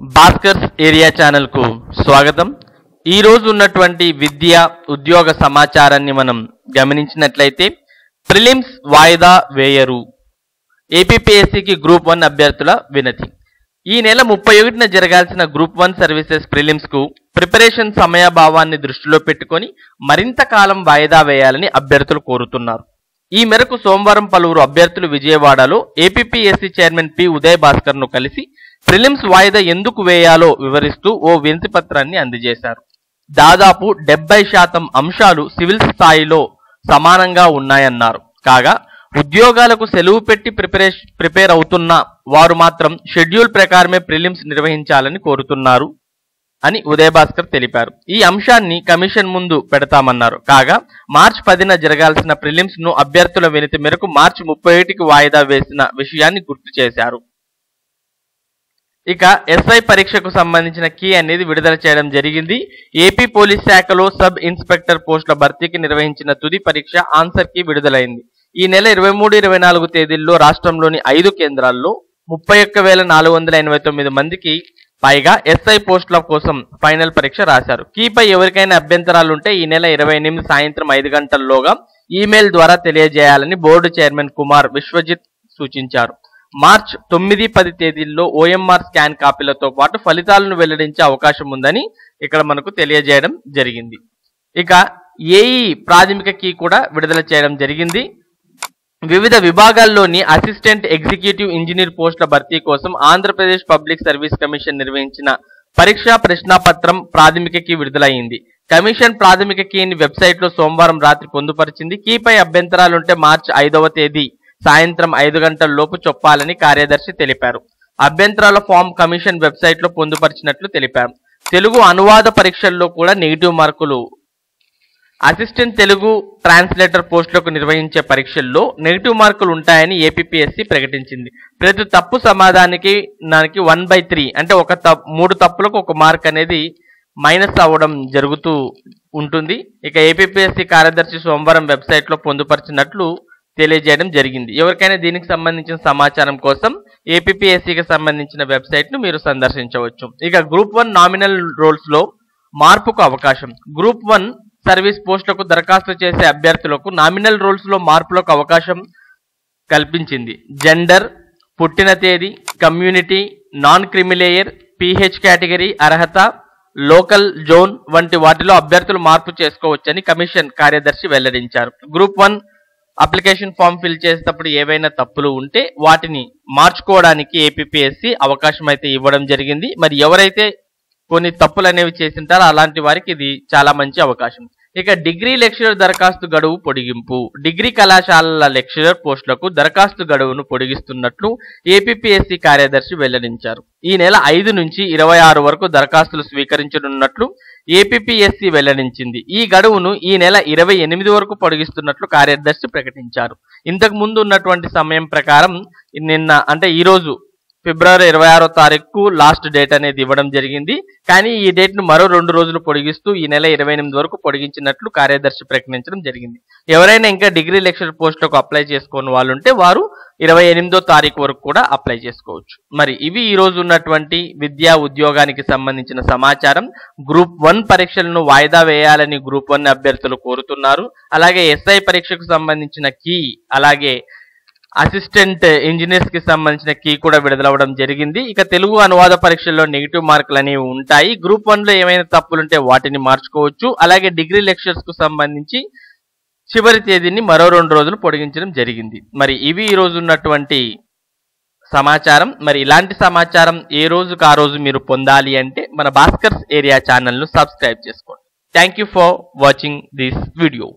Bhaskar's area ఛానల్కు స్వాగతం. ఈ రోజు ఉన్నటువంటి విద్య ఉద్యోగ సమాచారాన్ని మనం గమనించినట్లయితే ప్రిలిమ్స్ వాయిదా వేయరు. ఏపీపీఎస్సికి గ్రూప్ వన్ అభ్యర్థుల వినతి. ఈ నెల ముప్పై ఒకటిన జరగాల్సిన గ్రూప్ వన్ సర్వీసెస్ ప్రిలిమ్స్కు ప్రిపరేషన్ సమయాభావాన్ని దృష్టిలో పెట్టుకొని మరింత కాలం వాయిదా వేయాలని అభ్యర్థులు కోరుతున్నారు. ఈ మేరకు సోమవారం పలువురు అభ్యర్థులు విజయవాడలో ఏపీపీఎస్సీ చైర్మన్ పి ఉదయ్ భాస్కర్ను కలిసి ప్రిలిమ్స్ వాయిదా ఎందుకు వేయాలో వివరిస్తూ ఓ వినతిపత్రాన్ని అందజేశారు. దాదాపు డెబ్బై శాతం అంశాలు సివిల్ స్థాయిలో సమానంగా ఉన్నాయన్నారు. కాగా ఉద్యోగాలకు సెలవు పెట్టి ప్రిపరేషన్ ప్రిపేర్ అవుతున్న వారు మాత్రం షెడ్యూల్ ప్రకారమే ప్రిలిమ్స్ నిర్వహించాలని కోరుతున్నారు అని ఉదయభాస్కర్ తెలిపారు. ఈ అంశాన్ని కమిషన్ ముందు పెడతామన్నారు. కాగా మార్చి పదిన జరగాల్సిన ప్రిలిమ్స్ను అభ్యర్థుల వినతి మేరకు మార్చి ముప్పై ఒకటికి వాయిదా వేసిన విషయాన్ని గుర్తు చేశారు. ఇక ఎస్ఐ పరీక్షకు సంబంధించిన కీ అనేది విడుదల చేయడం జరిగింది. ఏపీ పోలీస్ శాఖలో సబ్ ఇన్స్పెక్టర్ పోస్టుల భర్తీకి నిర్వహించిన తుది పరీక్ష ఆన్సర్ కీ విడుదలైంది. ఈ నెల ఇరవై మూడు ఇరవై నాలుగు తేదీల్లో రాష్ట్రంలోని ఐదు కేంద్రాల్లో ముప్పై ఒక్క వేల నాలుగు వందల ఎనభై తొమ్మిది మందికి పైగా ఎస్ఐ పోస్టుల కోసం ఫైనల్ పరీక్ష రాశారు. కీపై ఎవరికైనా అభ్యంతరాలు ఉంటే ఈ నెల ఇరవై ఎనిమిది సాయంత్రం ఐదు గంటల్లోగా ఈమెయిల్ ద్వారా తెలియజేయాలని బోర్డు చైర్మన్ కుమార్ విశ్వజిత్ సూచించారు. మార్చ్ తొమ్మిది పది తేదీల్లో ఓఎంఆర్ స్కాన్ కాపీలతో పాటు ఫలితాలను వెల్లడించే అవకాశం ఉందని ఇక్కడ మనకు తెలియజేయడం జరిగింది. ఇక ఏఈ ప్రాథమిక కీ కూడా విడుదల చేయడం జరిగింది. వివిధ విభాగాల్లోని అసిస్టెంట్ ఎగ్జిక్యూటివ్ ఇంజనీర్ పోస్టుల భర్తీ కోసం ఆంధ్రప్రదేశ్ పబ్లిక్ సర్వీస్ కమిషన్ నిర్వహించిన పరీక్షా ప్రశ్నాపత్రం ప్రాథమిక కీ విడుదలైంది. కమిషన్ ప్రాథమిక కీని వెబ్సైట్లో సోమవారం రాత్రి పొందుపరిచింది. కీపై అభ్యంతరాలుంటే మార్చి ఐదవ తేదీ సాయంత్రం ఐదు గంటల లోపు చొప్పాలని కార్యదర్శి తెలిపారు. అభ్యంతరాల ఫామ్ కమిషన్ వెబ్సైట్లో పొందుపరిచినట్లు తెలిపారు. తెలుగు అనువాద పరీక్షల్లో కూడా నెగిటివ్ మార్కులు అసిస్టెంట్ తెలుగు ట్రాన్స్లేటర్ పోస్టులకు నిర్వహించే పరీక్షల్లో నెగిటివ్ మార్కులు ఉంటాయని ఏపీఎస్సి ప్రకటించింది. ప్రతి తప్పు సమాధానికి దానికి వన్ బై త్రీ అంటే ఒక మూడు తప్పులకు ఒక మార్క్ అనేది మైనస్ అవ్వడం జరుగుతూ ఉంటుంది. ఇక ఏపీఎస్సి కార్యదర్శి సోమవారం వెబ్సైట్లో పొందుపరిచినట్లు తెలియజేయడం జరిగింది. ఎవరికైనా దీనికి సంబంధించిన సమాచారం కోసం ఏపీఎస్సికి సంబంధించిన వెబ్సైట్ను మీరు సందర్శించవచ్చు. ఇక గ్రూప్ వన్ నామినల్ రోల్స్లో మార్పుకు అవకాశం. గ్రూప్ వన్ సర్వీస్ పోస్టులకు దరఖాస్తు చేసే అభ్యర్థులకు నామినల్ రోల్స్లో మార్పులకు అవకాశం కల్పించింది. జెండర్ పుట్టిన తేదీ community non creamy layer PH category అర్హత లోకల్ జోన్ వంటి వాటిలో అభ్యర్థులు మార్పు చేసుకోవచ్చని కమిషన్ కార్యదర్శి వెల్లడించారు. Group one application form fill చేసేటప్పుడు ఏవైనా తప్పులు ఉంటే వాటిని మార్చుకోవడానికి ఏపీఎస్సి అవకాశం అయితే ఇవ్వడం జరిగింది. మరి ఎవరైతే కొన్ని తప్పులు అనేవి చేసింటారో అలాంటి వారికి ఇది చాలా మంచి అవకాశం. ఇక డిగ్రీ లెక్చరర్ దరఖాస్తు గడువు పొడిగింపు. డిగ్రీ కళాశాలల లెక్చరర్ పోస్టులకు దరఖాస్తు గడువును పొడిగిస్తున్నట్లు ఏపీఎస్సి కార్యదర్శి వెల్లడించారు. ఈ నెల ఐదు నుంచి ఇరవై ఆరు వరకు దరఖాస్తులు స్వీకరించనున్నట్లు ఏపీఎస్సి వెల్లడించింది. ఈ గడువును ఈ నెల ఇరవై ఎనిమిది వరకు పొడిగిస్తున్నట్లు కార్యదర్శి ప్రకటించారు. ఇంతకు ముందు ఉన్నటువంటి సమయం ప్రకారం నిన్న అంటే ఈ రోజు ఫిబ్రవరి ఇరవై ఆరో తారీఖు లాస్ట్ డేట్ అనేది ఇవ్వడం జరిగింది. కానీ ఈ డేట్ను మరో రెండు రోజులు పొడిగిస్తూ ఈ నెల ఇరవై ఎనిమిది వరకు పొడిగించినట్లు కార్యదర్శి ప్రకటించడం జరిగింది. ఎవరైనా ఇంకా డిగ్రీ లెక్చర్ పోస్టులకు అప్లై చేసుకోని వాళ్ళు ఉంటే వారు ఇరవై ఎనిమిదో తారీఖు వరకు కూడా అప్లై చేసుకోవచ్చు. మరి ఇవి ఈ రోజు ఉన్నటువంటి విద్యా ఉద్యోగానికి సంబంధించిన సమాచారం. గ్రూప్ వన్ పరీక్షలను వాయిదా వేయాలని గ్రూప్ వన్ అభ్యర్థులు కోరుతున్నారు. అలాగే ఎస్ఐ పరీక్షకు సంబంధించిన కీ అలాగే అసిస్టెంట్ ఇంజనీర్స్కి సంబంధించిన కీ కూడా విడుదలవ్వడం జరిగింది. ఇక తెలుగు అనువాద పరీక్షల్లో నెగిటివ్ మార్కులు అనేవి ఉంటాయి. గ్రూప్ వన్లో ఏమైనా తప్పులుంటే వాటిని మార్చుకోవచ్చు. అలాగే డిగ్రీ లెక్చర్స్కు సంబంధించి చివరి తేదీని మరో రెండు రోజులు పొడిగించడం జరిగింది. మరి ఇవి ఈ రోజు ఉన్నటువంటి సమాచారం. మరి ఇలాంటి సమాచారం ఏ రోజుకు ఆ రోజు మీరు పొందాలి అంటే మన భాస్కర్స్ ఏరియా ఛానల్ను సబ్స్క్రైబ్ చేసుకోండి. Thank you for watching this video